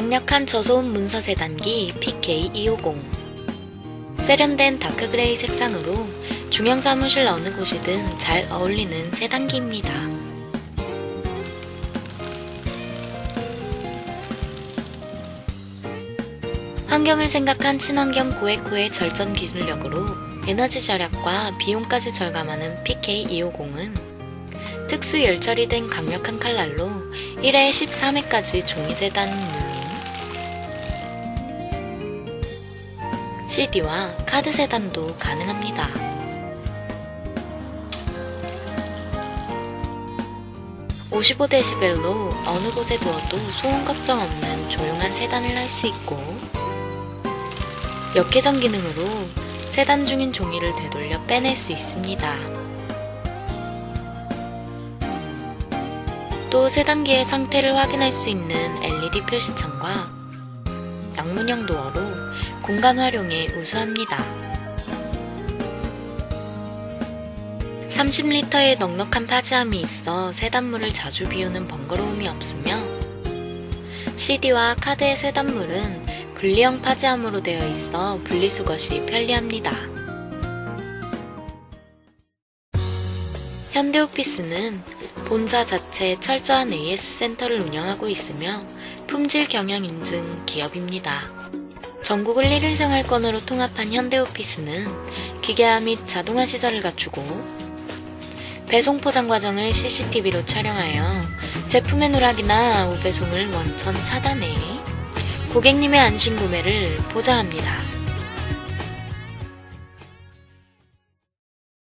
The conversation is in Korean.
강력한 저소음 문서 세단기 PK250 세련된 다크그레이 색상으로 중형 사무실 어느 곳이든 잘 어울리는 세단기입니다. 환경을 생각한 친환경 고에코의 절전 기술력으로 에너지 절약과 비용까지 절감하는 PK250은 특수 열처리 된 강력한 칼날로 1회 13회까지 종이 세단 물 CD와 카드 세단도 가능합니다. (55dB로) 어느 곳에 두어도 소음 걱정 없는 조용한 세단을 할 수 있고 역회전 기능으로 세단 중인 종이를 되돌려 빼낼 수 있습니다. 또 세단기의 상태를 확인할 수 있는 LED 표시창과 양문형 도어로 공간 활용에 우수합니다. 30리터의 넉넉한 파지함이 있어 세단물을 자주 비우는 번거로움이 없으며 CD와 카드의 세단물은 분리형 파지함으로 되어 있어 분리수것이 편리합니다. 현대오피스는 본사 자체 철저한 AS 센터를 운영하고 있으며 품질 경영 인증 기업입니다. 전국을 1일 생활권으로 통합한 현대오피스는 기계화 및 자동화 시설을 갖추고 배송 포장 과정을 CCTV로 촬영하여 제품의 누락이나 우배송을 원천 차단해 고객님의 안심 구매를 보장합니다.